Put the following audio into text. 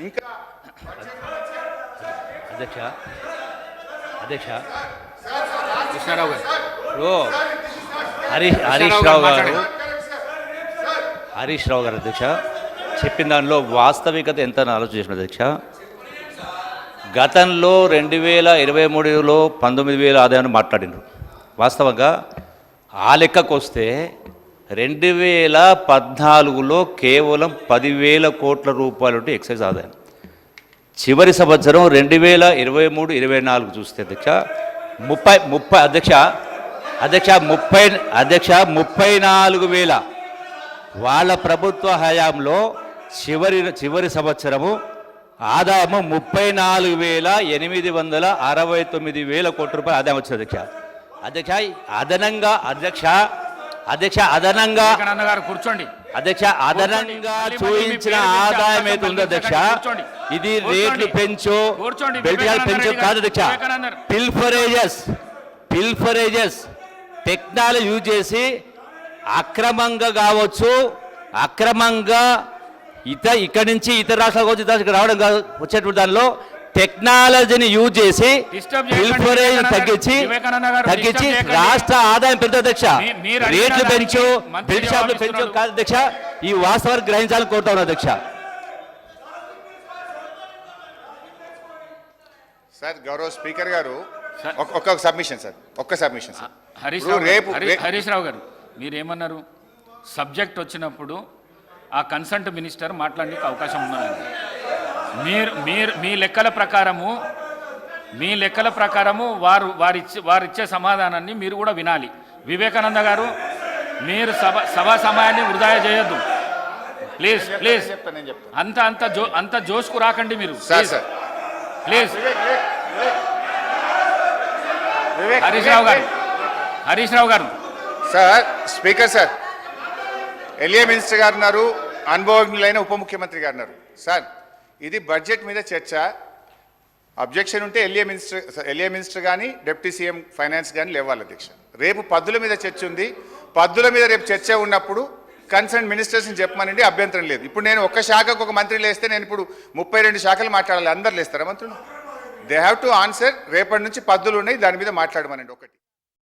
ఇంకా అధ్యక్ష అధ్యక్ష. కృష్ణారావు గారు. ఇప్పుడు హరీష్ హరీష్ రావు గారు. హరీష్ రావు గారు అధ్యక్ష. చెప్పిన దానిలో వాస్తవికత ఎంత ఆలోచన చేసిన అధ్యక్ష? గతంలో రెండు వేల ఇరవై మూడులో పంతొమ్మిది వేల ఆదాయాన్ని మాట్లాడినారు. వాస్తవంగా ఆ లెక్కకు వస్తే రెండు వేల పద్నాలుగులో కేవలం పదివేల కోట్ల రూపాయలు ఎక్సైజ్ ఆదాయం. చివరి సంవత్సరం రెండు వేల ఇరవై మూడు ఇరవై నాలుగు చూస్తే అధ్యక్ష ముప్పై ముప్పై అధ్యక్ష అధ్యక్ష ముప్పై అధ్యక్ష ముప్పై నాలుగు వేల. వాళ్ళ ప్రభుత్వ హయాంలో చివరి చివరి సంవత్సరము ఆదాయము ముప్పై నాలుగు వేల ఎనిమిది వందల అరవై తొమ్మిది వేల కోట్ల రూపాయలు ఆదాయం వచ్చింది అధ్యక్ష. అధ్యక్ష అదనంగా అధ్యక్ష అధ్యక్ష అదనంగా కూర్చోండి. అధ్యక్ష అదనంగా చూయించిన ఆదాయం అయితే ఉందో అధ్యక్ష? ఇది రేట్లు పెంచు పెంచు. కాదు అధ్యక్ష. పిల్ఫరేజెస్ పిల్ఫరేజెస్ టెక్నాలజీ యూజ్ చేసి అక్రమంగా కావచ్చు అక్రమంగా ఇత ఇక్కడి నుంచి ఇతర రాష్ట్రాలకు వచ్చి రావడం కాదు వచ్చేటువంటి దానిలో టెక్నాలజీని యూజ్ చేసి. తగ్గించి తగ్గించి. రాష్ట్ర ఆదాయం పెంచు అధ్యక్ష రేట్లు పెంచు షాపులు పెంచు. కాదు అధ్యక్ష ఈ వాస్తవాన్ని గ్రహించాలని కోరుతా ఉన్నా అధ్యక్ష సార్ గౌరవ స్పీకర్ గారు సార్. ఒక- ఒక్క సబ్మిషన్ సార్ ఒక్క సబ్మిషన్ సార్ హరీష్ ఇప్పుడు రావు గారు, రేపు హరీష్ రావు గారు మీరేమన్నారు సబ్జెక్ట్ వచ్చినప్పుడు ఆ కన్సల్ట్ మినిస్టర్ మాట్లాడడానికి అవకాశం ఉన్నది మీరు మీరు మీ లెక్కల ప్రకారము మీ లెక్కల ప్రకారము వారు వారిచ్చే వారిచ్చే సమాధానాన్ని మీరు కూడా వినాలి. వివేకానంద గారు మీరు సభ సభా సమయాన్ని వృధా చేయొద్దు. Please please. అంత అంత జో అంత జోష్కు రాకండి మీరు. Sir please. Harish Rao garu. Harish Rao garu. Sir speaker sir. LA minister garu ఉన్నారు అనుభవజ్ఞులైన ఉప ముఖ్యమంత్రి గారు ఉన్నారు. సార్ ఇది బడ్జెట్ మీద చర్చ. అబ్జెక్షన్ ఉంటే ఎల్ఏ మినిస్టర్ ఎల్ఏ మినిస్టర్ కానీ డిప్యూటీ సీఎం ఫైనాన్స్ కానీ లేవాలి అధ్యక్ష. రేపు పద్దుల మీద చర్చ ఉంది. పద్దుల మీద రేపు చర్చ ఉన్నప్పుడు కన్సర్న్ మినిస్టర్స్ని చెప్పమనండి అభ్యంతరం లేదు. ఇప్పుడు నేను ఒక శాఖకు ఒక మంత్రి లేస్తే నేను ఇప్పుడు ముప్పై రెండు శాఖలు మాట్లాడాలి. అందరు లేస్తారా మంత్రులు? దే హ్యావ్ టు ఆన్సర్ రేపటి నుంచి పద్దులు ఉన్నాయి దాని మీద మాట్లాడమనండి ఒకటి.